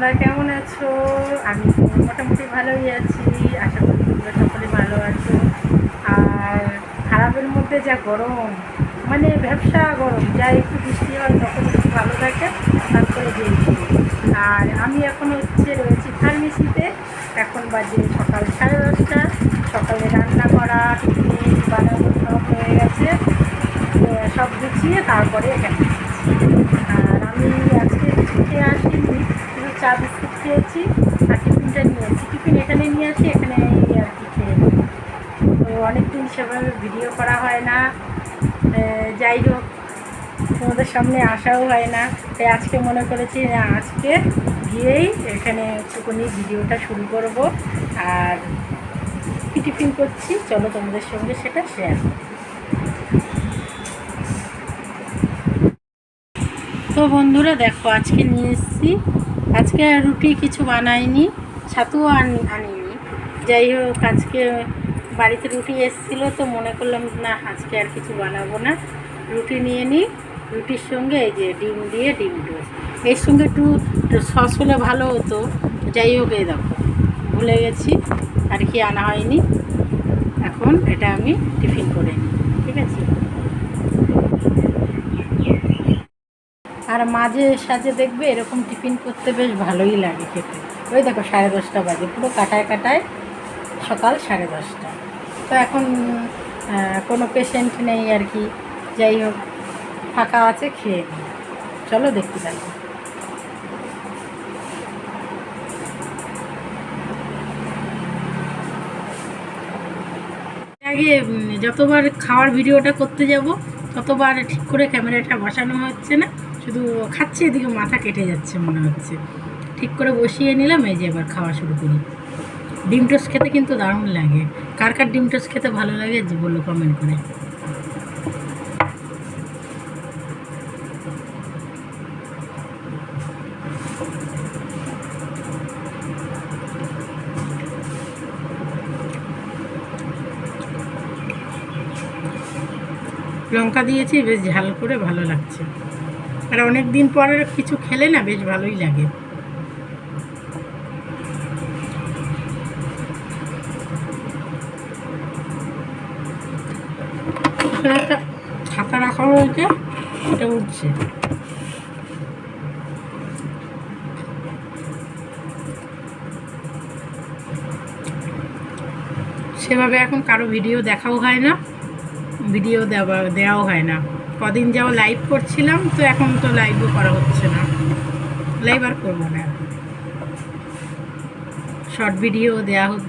তোমরা কেমন আছো? আমি মোটামুটি ভালোই আছি। আশা করি তোমরা সকলে ভালো আছো। আর খারাপের মধ্যে যা গরম মানে ব্যবসা গরম, যা একটু বৃষ্টি হয় তখন একটু ভালো থাকে তারপরে দিয়েছি আর আমি এখন হচ্ছে রয়েছি ফার্মেসিতে এখন বাজে সকাল সাড়ে দশটা। সকালে রান্না করা, টিফিন বানানো সব হয়ে গেছে। সব গুছিয়ে তারপরে এখানে এসেছি। আর আমি আজকে কিছু খেয়ে আসিনি শুধু চা বিস্কুট খেয়েছি আর টিফিনটা নিয়ে এসেছি টিফিন এখানে নিয়ে আসি, এখানে আর কি খেয়ে। তো অনেকদিন সেভাবে ভিডিও করা হয় না। যাই হোক, তোমাদের সামনে আসাও হয় না। তাই আজকে মনে করেছি আজকে গিয়েই এখানে একটুখানি ভিডিওটা শুরু করব। আর টিফিন করছি, চলো তোমাদের সঙ্গে সেটা শেয়ার করি তো বন্ধুরা, দেখো আজকে নিয়ে এসেছি। আজকে রুটি কিছু বানাইনি, ছাতুও আনি আনিনি। যাই হোক, আজকে বাড়িতে রুটি এসেছিল তো মনে করলাম, না, আজকে আর কিছু বানাবো না। রুটি নিয়ে নিই রুটির সঙ্গে এই যে ডিম দিয়ে ডিম টোস্ট। এর সঙ্গে একটু সস হলে ভালো হতো। যাই হোক, এই দেখো, ভুলে গেছি, আর কি আনা হয়নি। এখন এটা আমি টিফিন করে নিই, ঠিক আছে? আর মাঝে সাঝে দেখবে এরকম টিফিন করতে বেশ ভালোই লাগে খেতে। ওই দেখো সাড়ে দশটা বাজে, পুরো কাটায় কাটায় সকাল সাড়ে দশটা। তো এখন কোনো পেশেন্ট নেই আর কি, যাই হোক, ফাঁকা আছে, খেয়ে নিই। চলো দেখতে থাকো। আগে যতবার খাওয়ার ভিডিওটা করতে যাব, ততবার ঠিক করে ক্যামেরাটা বসানো হচ্ছে না। শুধু খাচ্ছে, এদিকে মাথা কেটে যাচ্ছে মনে হচ্ছে। ঠিক করে বসিয়ে নিলাম, এই যে এবার খাওয়া শুরু করি। ডিম টোস্ট খেতে কিন্তু দারুণ লাগে। কার কার ডিম টোস্ট খেতে ভালো লাগে, যে বলল কমেন্ট করে। লঙ্কা দিয়েছি, বেশ ঝাল করে ভালো লাগছে। আর অনেক দিন পরে কিছু খেলে না বেশ ভালোই লাগে। একটা ছাতা রাখা রয়েছে এটা উঠছে। সেভাবে এখন কারও ভিডিও দেখাও হয় না, ভিডিও দেওয়া দেওয়াও হয় না। কদিন যাও লাইভ করছিলাম তো এখন তো লাইভও করা হচ্ছে না। লাইভ আর করব না। শর্ট ভিডিও দেওয়া হোক।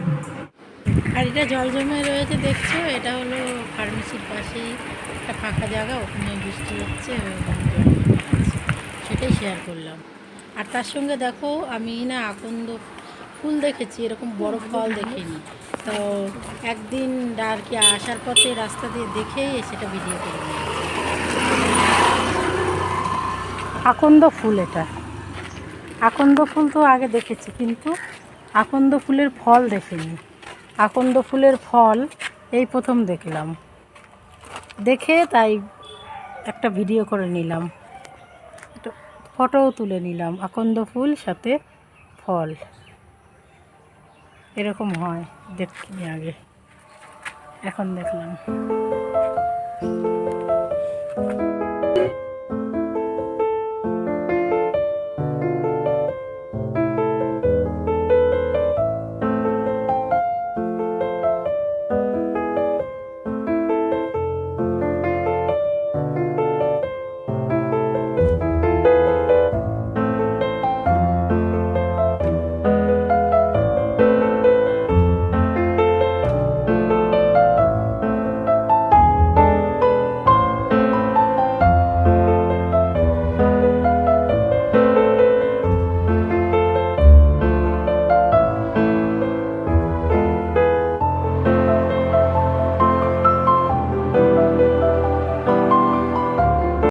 আর এটা জল জমে রয়েছে দেখছ? এটা হলো ফার্মেসির পাশেই একটা ফাঁকা জায়গা ওখানে বৃষ্টি হচ্ছে। সেটাই শেয়ার করলাম। আর তার সঙ্গে দেখো আমি না আকন্দ ফুল দেখেছি এরকম বড় ফল দেখিনি। তো একদিন আর কি আসার পথে রাস্তা দিয়ে দেখেই সেটা ভিডিও করে নিই আকন্দ ফুল এটা। আকন্দ ফুল তো আগে দেখেছি, কিন্তু আকন্দ ফুলের ফল দেখিনি। আকন্দ ফুলের ফল এই প্রথম দেখলাম। দেখে তাই একটা ভিডিও করে নিলাম। একটা ফটোও তুলে নিলাম, আকন্দ ফুল সাথে ফল। এরকম হয় দেখিনি আগে। এখন দেখলাম।